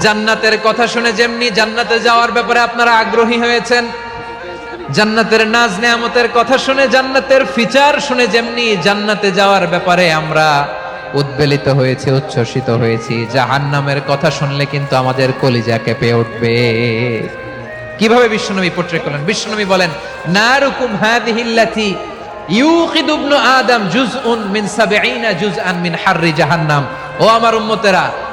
জান্নাতের কথা শুনে যেমনি জান্নাতে যাওয়ার ব্যাপারে আপনারা আগ্রহী হয়েছেন, জান্নাতের নাজ নেয়ামতের কথা শুনে জান্নাতের ফিচার শুনে যেমনি জান্নাতে যাওয়ার ব্যাপারে আমরা উদ্বেলিত হয়েছে, উচ্ছ্বসিত হয়েছি, জাহান্নামের কথা শুনলে কিন্তু আমাদের কলিজা কেঁপে উঠবে। কীভাবে বিশ্বনবী পোট্রে করলেন? বিশ্বনবী বলেন, নারুকুম হাদিহিল্লাতি ইউকিদু ইবনু আদম জুজউন মিন সাবঈনা জুজআন মিন হাররি জাহান্নাম। ও আমার উম্মতেরা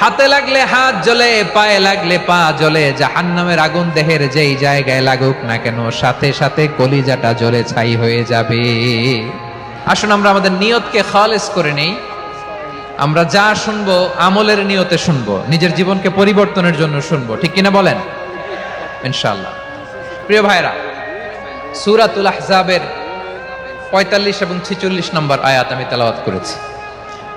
হাতে লাগলে হাত জ্বলে, পায়ে লাগলে পা জ্বলে, জাহান্নামের আগুন দেহের যেই জায়গায় লাগুক না কেন, সাথে সাথে কলিজাটা জ্বলে ছাই হয়ে যাবে। আসুন আমরা আমাদের নিয়তকে খালেস করে নেই। আমরা যা শুনব, আমলের নিয়তে শুনব, নিজের জীবনকে পরিবর্তনের জন্য শুনব। ঠিক কিনা বলেন? ইনশাল্লাহ প্রিয় ভাইরা সুরাতুল আহজাবের পঁয়তাল্লিশ এবং ছিচল্লিশ নম্বর আয়াত আমি তেলাওয়াত করেছি।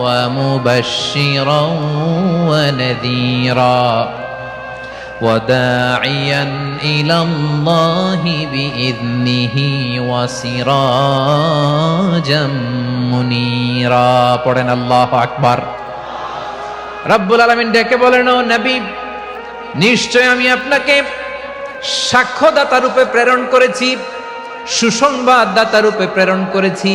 ওয়া মুবাশশিরান ওয়া নাযীরা وداعيا إلى الله بإذنه وسراجا منيرا পড়েন আল্লাহ আকবার রব্বুল আলামিন ডেকে বলেন ও নবী নিশ্চয় আমি আপনাকে সাক্ষ্যদাতা রূপে প্রেরণ করেছি সুসংবাদ দাতা রূপে প্রেরণ করেছি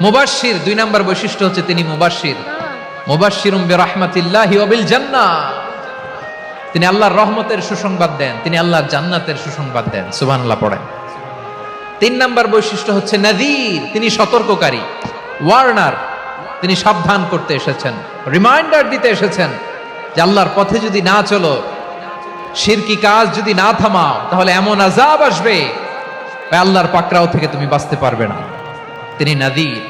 মুবাশশির, দুই নম্বর বৈশিষ্ট্য হচ্ছে তিনি ওয়া বিল জান্নাহ তিনি আল্লাহর রহমতের সুসংবাদ দেন, তিনি আল্লাহর জান্নাতের সুসংবাদ দেন। সুবহানাল্লাহ পড়েন। তিন নম্বর বৈশিষ্ট্য হচ্ছে নাযীর তিনি সতর্ককারী। ওয়ার্নার, তিনি সাবধান করতে এসেছেন। রিমাইন্ডার দিতে এসেছেন যে আল্লাহর পথে যদি না চলো শিরকি কাজ যদি না থামাও, তাহলে এমন আজাব আসবে। আল্লাহর পাকড়াও থেকে তুমি বাঁচতে পারবে না। তিনি নাদির।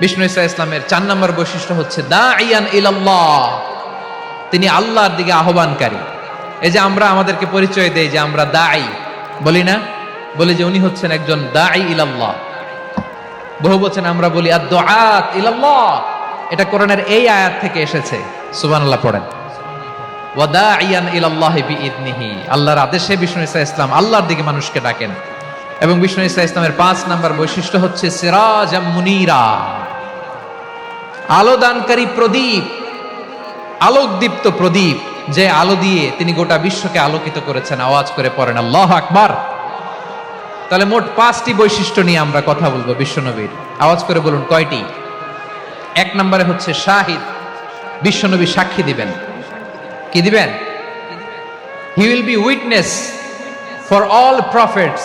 বিষ্ণু ইসা ইসলামের চার নম্বর বৈশিষ্ট্য হচ্ছে দা ইয়ান ইলাল্লাহ। তিনি আল্লাহর দিকে আহ্বানকারী। এই যে আমরা আমাদেরকে পরিচয় দেই যে আমরা দাই বলি না? বলি যে উনি হচ্ছেন একজন দাই ইলাল্লাহ। বহু বচন আমরা বলি আর দোয়াত ইলাল্লাহ। এটা কোরআনের এই আয়াত থেকে এসেছে। সুবহানাল্লাহ পড়েন। ওয়াদাইয়ান ইলাল্লাহি বিইذনিহি আল্লাহর আদেশে বিষ্ণু ইসা ইসলাম আল্লাহর দিকে মানুষকে ডাকেন। এবং বিষ্ণু ইসা ইসলামের পাঁচ নাম্বার বৈশিষ্ট্য হচ্ছে সিরাজ মুনিরা। আলো দানকারী প্রদীপ, আলোকদীপ্ত প্রদীপ, যে আলো দিয়ে তিনি গোটা বিশ্বকে আলোকিত করেছেন, আওয়াজ করে পড়েন, আল্লাহ আকবার। তাহলে মোট পাঁচটি বৈশিষ্ট্য নিয়ে আমরা কথা বলব বিশ্বনবীর আওয়াজ করে বলুন কয়টি? এক নম্বরে হচ্ছে শাহিদ বিশ্বনবী সাক্ষী দিবেন। কি দিবেন? He will be witness for all prophets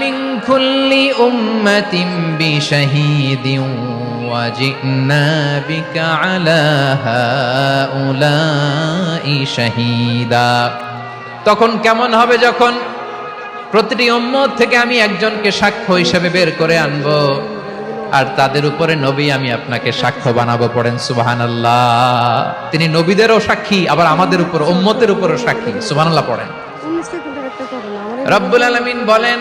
মিন কুল্লি উম্মাতিন বিশাহিদিন ওয়া জিনা বিকা আলা হাউলাই শাহিদা। তখন কেমন হবে যখন প্রতিটি উম্মত থেকে আমি একজনকে সাক্ষ্য হিসেবে বের করে আনব আর তাদের উপরে নবী আমি আপনাকে সাক্ষ্য বানাবো পড়েন সুবাহান তিনি নবীদেরও সাক্ষী, আবার আমাদের উপর, উম্মতের উপরও সাক্ষী সুবাহান পড়েন। রব্বুল আলমিন বলেন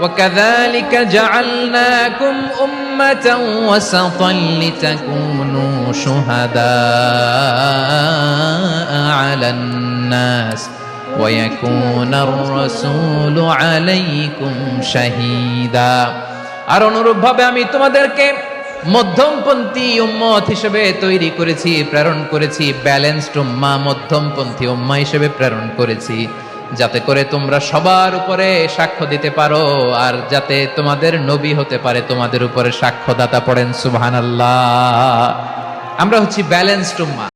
وكذلك جعلناكم أمة وسطا لتكونوا شهداء على الناس ويكون الرسول عليكم شهيدا আর অনুরূপভাবে আমি তোমাদেরকে মধ্যমপন্থী উম্মত হিসেবে তৈরি করেছি প্রেরণ করেছি ব্যালেন্সড উম্মা মধ্যমপন্থী উম্মা হিসেবে প্রেরণ করেছি যাতে করে তোমরা সবার উপরে সাক্ষ্য দিতে পারো, আর যাতে তোমাদের নবী হতে পারে, তোমাদের উপরে সাক্ষ্যদাতা পড়েন, সুবহানাল্লাহ। আমরা হচ্ছি ব্যালেন্সড উম্মা